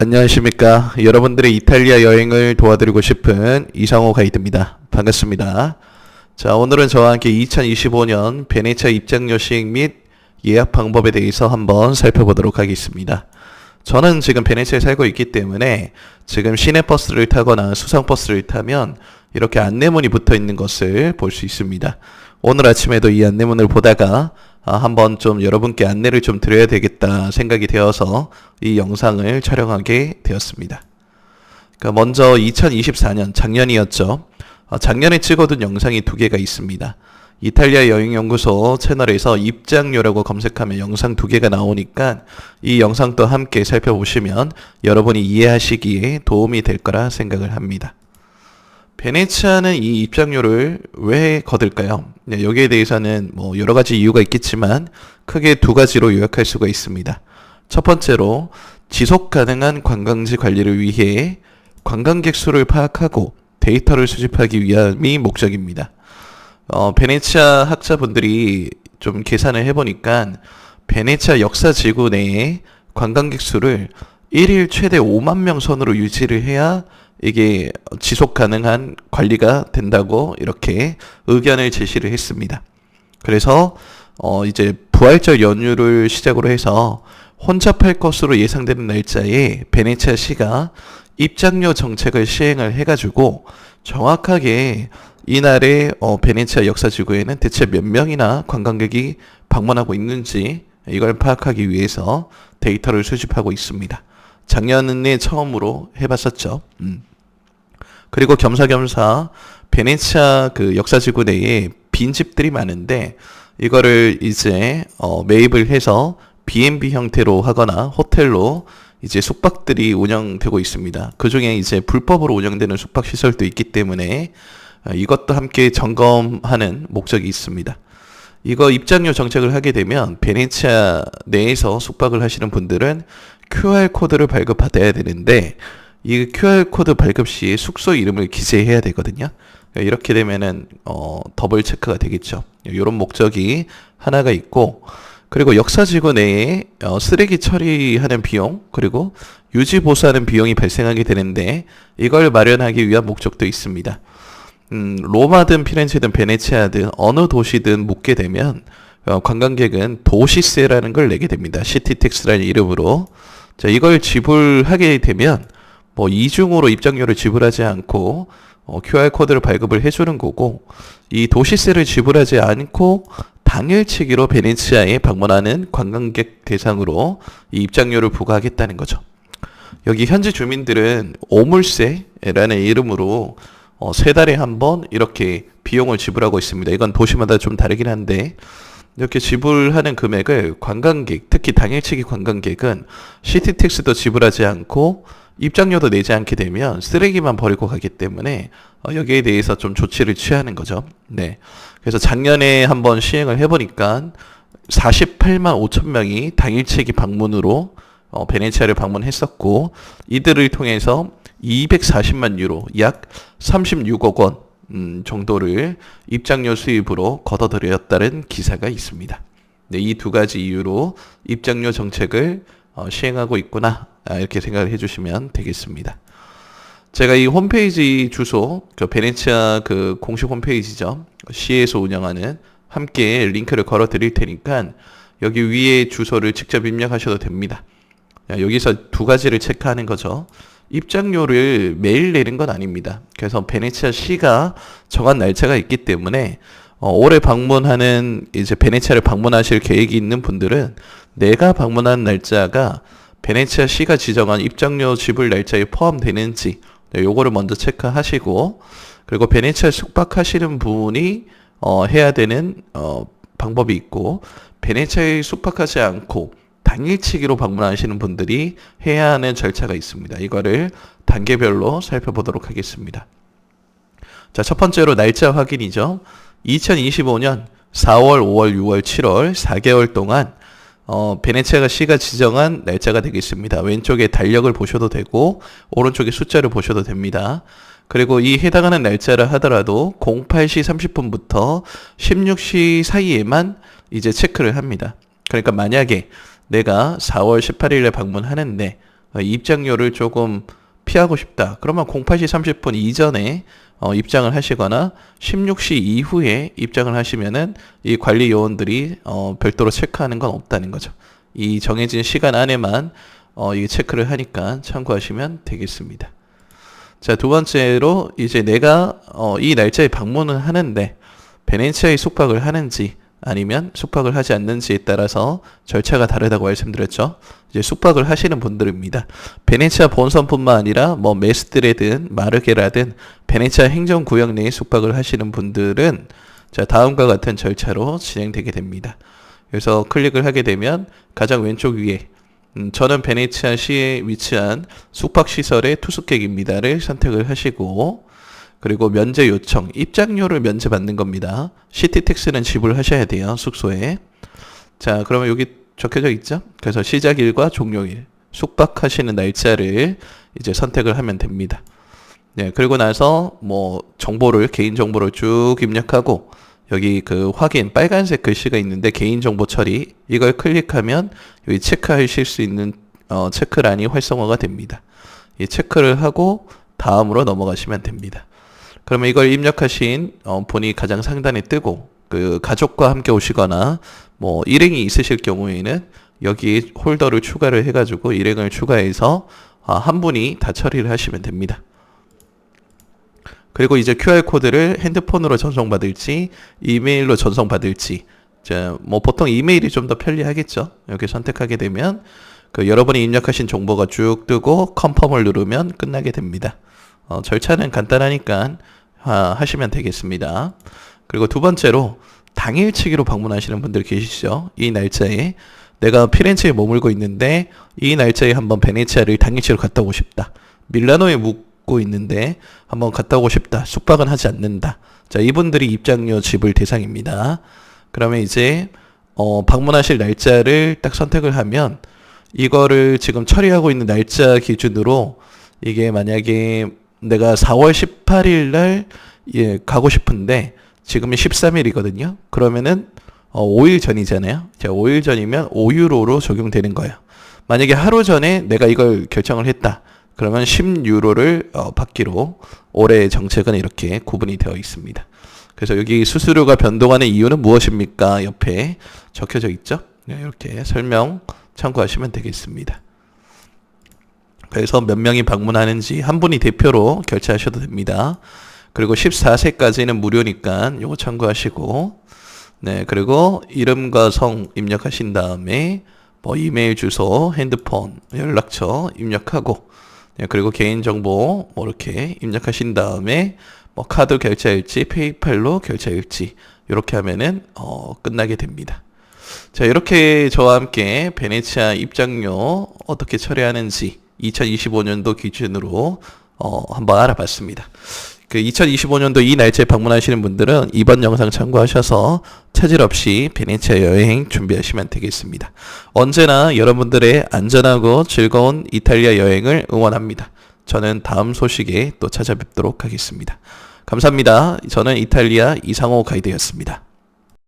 안녕하십니까. 여러분들의 이탈리아 여행을 도와드리고 싶은 이상호 가이드입니다. 반갑습니다. 자, 오늘은 저와 함께 2025년 베네치아 입장료 시행 및 예약 방법에 대해서 한번 살펴보도록 하겠습니다. 저는 지금 베네치아에 살고 있기 때문에 지금 시내버스를 타거나 수상버스를 타면 이렇게 안내문이 붙어 있는 것을 볼 수 있습니다. 오늘 아침에도 이 안내문을 보다가 아, 한번 좀 여러분께 안내를 좀 드려야 되겠다 생각이 되어서 이 영상을 촬영하게 되었습니다. 그러니까 먼저 2024년 작년이었죠. 아, 작년에 찍어둔 영상이 두 개가 있습니다. 이탈리아 여행연구소 채널에서 입장료라고 검색하면 영상 두 개가 나오니까 이 영상도 함께 살펴보시면 여러분이 이해하시기에 도움이 될 거라 생각을 합니다. 베네치아는 이 입장료를 왜 거둘까요? 네, 여기에 대해서는 뭐 여러 가지 이유가 있겠지만 크게 두 가지로 요약할 수가 있습니다. 첫 번째로 지속 가능한 관광지 관리를 위해 관광객 수를 파악하고 데이터를 수집하기 위함이 목적입니다. 어, 베네치아 학자분들이 좀 계산을 해보니까 베네치아 역사 지구 내에 관광객 수를 1일 최대 5만 명 선으로 유지를 해야 이게 지속 가능한 관리가 된다고 이렇게 의견을 제시를 했습니다. 그래서 어 이제 부활절 연휴를 시작으로 해서 혼잡할 것으로 예상되는 날짜에 베네치아 시가 입장료 정책을 시행을 해가지고 정확하게 이날에 어 베네치아 역사 지구에는 대체 몇 명이나 관광객이 방문하고 있는지 이걸 파악하기 위해서 데이터를 수집하고 있습니다. 작년에 처음으로 해봤었죠. 음. 그리고 겸사겸사 베네치아 그 역사지구 내에 빈집들이 많은데 이거를 이제 어, 매입을 해서 B&B 형태로 하거나 호텔로 이제 숙박들이 운영되고 있습니다. 그 중에 이제 불법으로 운영되는 숙박 시설도 있기 때문에 어, 이것도 함께 점검하는 목적이 있습니다. 이거 입장료 정책을 하게 되면 베네치아 내에서 숙박을 하시는 분들은 QR 코드를 발급받아야 되는데 이 QR코드 발급 시 숙소 이름을 기재해야 되거든요. 이렇게 되면은 어, 더블 체크가 되겠죠. 이런 목적이 하나가 있고 그리고 역사지구 내에 어, 쓰레기 처리하는 비용 그리고 유지 보수하는 비용이 발생하게 되는데 이걸 마련하기 위한 목적도 있습니다. 음, 로마든 피렌체든 베네치아든 어느 도시든 묵게 되면 어, 관광객은 도시세라는 걸 내게 됩니다. 시티텍스라는 이름으로. 자, 이걸 지불하게 되면 뭐 이중으로 입장료를 지불하지 않고 어, QR코드를 발급을 해주는 거고 이 도시세를 지불하지 않고 당일치기로 베네치아에 방문하는 관광객 대상으로 이 입장료를 부과하겠다는 거죠. 여기 현지 주민들은 오물세라는 이름으로 어, 세 달에 한 번 이렇게 비용을 지불하고 있습니다. 이건 도시마다 좀 다르긴 한데 이렇게 지불하는 금액을 관광객, 특히 당일치기 관광객은 시티텍스도 지불하지 않고 입장료도 내지 않게 되면 쓰레기만 버리고 가기 때문에 어, 여기에 대해서 좀 조치를 취하는 거죠. 네. 그래서 작년에 한번 시행을 해보니까 48만 5천 명이 당일치기 방문으로 어, 베네치아를 방문했었고 이들을 통해서 240만 유로 약 36억 원 음, 정도를 입장료 수입으로 걷어들였다는 기사가 있습니다. 네, 이 두 가지 이유로 입장료 정책을 어, 시행하고 있구나 아, 이렇게 생각을 해주시면 되겠습니다. 제가 이 홈페이지 주소, 그 베네치아 그 공식 홈페이지죠. 시에서 운영하는 함께 링크를 걸어 드릴 테니까 여기 위에 주소를 직접 입력하셔도 됩니다. 여기서 두 가지를 체크하는 거죠. 입장료를 매일 내는 건 아닙니다. 그래서 베네치아 시가 정한 날짜가 있기 때문에 어, 올해 방문하는 이제 베네치아를 방문하실 계획이 있는 분들은 내가 방문한 날짜가 베네치아 시가 지정한 입장료 지불 날짜에 포함되는지 네, 요거를 먼저 체크하시고 그리고 베네치아 숙박하시는 분이 어, 해야 되는 어, 방법이 있고 베네치아에 숙박하지 않고 당일치기로 방문하시는 분들이 해야 하는 절차가 있습니다. 이거를 단계별로 살펴보도록 하겠습니다. 자, 첫 번째로 날짜 확인이죠. 2025년 4월, 5월, 6월, 7월 4개월 동안 어, 베네치아가 시가 지정한 날짜가 되겠습니다. 왼쪽에 달력을 보셔도 되고 오른쪽에 숫자를 보셔도 됩니다. 그리고 이 해당하는 날짜를 하더라도 08시 30분부터 16시 사이에만 이제 체크를 합니다. 그러니까 만약에 내가 4월 18일에 방문하는데 어, 입장료를 조금 피하고 싶다. 그러면 08시 30분 이전에 어, 입장을 하시거나 16시 이후에 입장을 하시면은 이 관리 요원들이 어, 별도로 체크하는 건 없다는 거죠. 이 정해진 시간 안에만 어, 이 체크를 하니까 참고하시면 되겠습니다. 자, 두 번째로 이제 내가 어, 이 날짜에 방문을 하는데 베네치아에 숙박을 하는지 아니면 숙박을 하지 않는지에 따라서 절차가 다르다고 말씀드렸죠. 이제 숙박을 하시는 분들입니다. 베네치아 본선뿐만 아니라 뭐 메스트레든 마르게라든 베네치아 행정구역 내에 숙박을 하시는 분들은 자 다음과 같은 절차로 진행되게 됩니다. 그래서 클릭을 하게 되면 가장 왼쪽 위에 음, 저는 베네치아 시에 위치한 숙박시설의 투숙객입니다를 선택을 하시고 그리고 면제 요청, 입장료를 면제받는 겁니다. 시티택스는 지불하셔야 돼요, 숙소에. 자, 그러면 여기 적혀져 있죠? 그래서 시작일과 종료일, 숙박하시는 날짜를 이제 선택을 하면 됩니다. 네, 그리고 나서 뭐 정보를, 개인 정보를 쭉 입력하고 여기 그 확인, 빨간색 글씨가 있는데 개인 정보 처리, 이걸 클릭하면 여기 체크하실 수 있는 어, 체크란이 활성화가 됩니다. 이 체크를 하고 다음으로 넘어가시면 됩니다. 그러면 이걸 입력하신 어, 분이 가장 상단에 뜨고 그 가족과 함께 오시거나 뭐 일행이 있으실 경우에는 여기 홀더를 추가를 해가지고 일행을 추가해서 아, 한 분이 다 처리를 하시면 됩니다. 그리고 이제 QR 코드를 핸드폰으로 전송받을지 이메일로 전송받을지 뭐 보통 이메일이 좀 더 편리하겠죠. 이렇게 선택하게 되면 그 여러분이 입력하신 정보가 쭉 뜨고 컨펌을 누르면 끝나게 됩니다. 어, 절차는 간단하니까 아, 하시면 되겠습니다. 그리고 두 번째로 당일치기로 방문하시는 분들 계시죠? 이 날짜에 내가 피렌체에 머물고 있는데 이 날짜에 한번 베네치아를 당일치기로 갔다 오고 싶다. 밀라노에 묵고 있는데 한번 갔다 오고 싶다. 숙박은 하지 않는다. 자, 이분들이 입장료 지불 대상입니다. 그러면 이제 어, 방문하실 날짜를 딱 선택을 하면 이거를 지금 처리하고 있는 날짜 기준으로 이게 만약에 내가 4월 18일 날 예, 가고 싶은데 지금이 13일이거든요. 그러면은 어, 5일 전이잖아요. 자, 5일 전이면 5유로로 적용되는 거예요. 만약에 하루 전에 내가 이걸 결정을 했다. 그러면 10유로를 어, 받기로 올해 정책은 이렇게 구분이 되어 있습니다. 그래서 여기 수수료가 변동하는 이유는 무엇입니까? 옆에 적혀져 있죠. 네, 이렇게 설명 참고하시면 되겠습니다. 그래서 몇 명이 방문하는지 한 분이 대표로 결제하셔도 됩니다. 그리고 14세까지는 무료니까 요거 참고하시고 네 그리고 이름과 성 입력하신 다음에 뭐 이메일 주소, 핸드폰, 연락처 입력하고 네, 그리고 개인정보 뭐 이렇게 입력하신 다음에 뭐 카드 결제일지 페이팔로 결제일지 이렇게 하면은 어, 끝나게 됩니다. 자 이렇게 저와 함께 베네치아 입장료 어떻게 처리하는지 2025년도 기준으로 어, 한번 알아봤습니다. 그 2025년도 이 날짜에 방문하시는 분들은 이번 영상 참고하셔서 차질 없이 베네치아 여행 준비하시면 되겠습니다. 언제나 여러분들의 안전하고 즐거운 이탈리아 여행을 응원합니다. 저는 다음 소식에 또 찾아뵙도록 하겠습니다. 감사합니다. 저는 이탈리아 이상호 가이드였습니다.